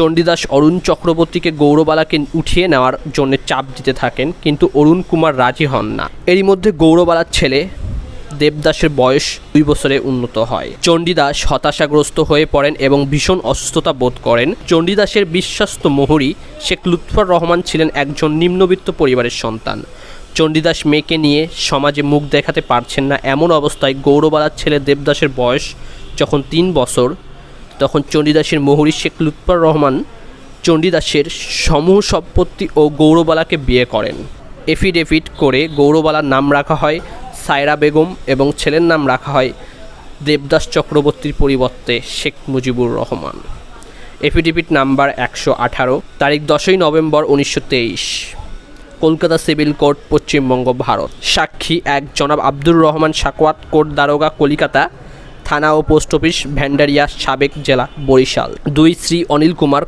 চণ্ডীদাস অরুণ চক্রবর্তীকে গৌরবালাকে উঠিয়ে নেওয়ার জন্য চাপ দিতে থাকেন, কিন্তু অরুণ কুমার রাজি হন না। এরই মধ্যে গৌরবালার ছেলে দেবদাসের বয়স দুই বছরে উন্নত হয়। চণ্ডীদাস হতাশাগ্রস্ত হয়ে পড়েন এবং ভীষণ অসুস্থতা বোধ করেন। চণ্ডীদাসের বিশ্বস্ত মোহরী শেখ লুৎফর রহমান ছিলেন একজন নিম্নবিত্ত পরিবারের সন্তান। চণ্ডীদাস মেয়েকে নিয়ে সমাজে মুখ দেখাতে পারছেন না এমন অবস্থায় গৌরবালার ছেলে দেবদাসের বয়স যখন তিন বছর তখন চণ্ডীদাসের মোহরী শেখ লুৎফর রহমান চণ্ডীদাসের সমূহ সম্পত্তি ও গৌরবালাকে বিয়ে করেন। এফিডেভিট করে গৌরবালার নাম রাখা হয় সায়রা বেগম এবং ছেলের নাম রাখা হয় দেবদাস চক্রবর্তীর পরিবর্তে শেখ মুজিবুর রহমান। এফিডেভিট নাম্বার একশো আঠারো, তারিখ দশই নভেম্বর উনিশশো তেইশ। Kolkata civil court, Paschimbanga, Bharat. সাক্ষী এক জনাব আব্দুর রহমান সাকওয়াত কোর্ট দারোগা কলিকাতা থানা ও পোস্ট অফিস ভ্যান্ডারিয়া সাবেক জেলা বরিশাল। দুই শ্রী অনিল কুমার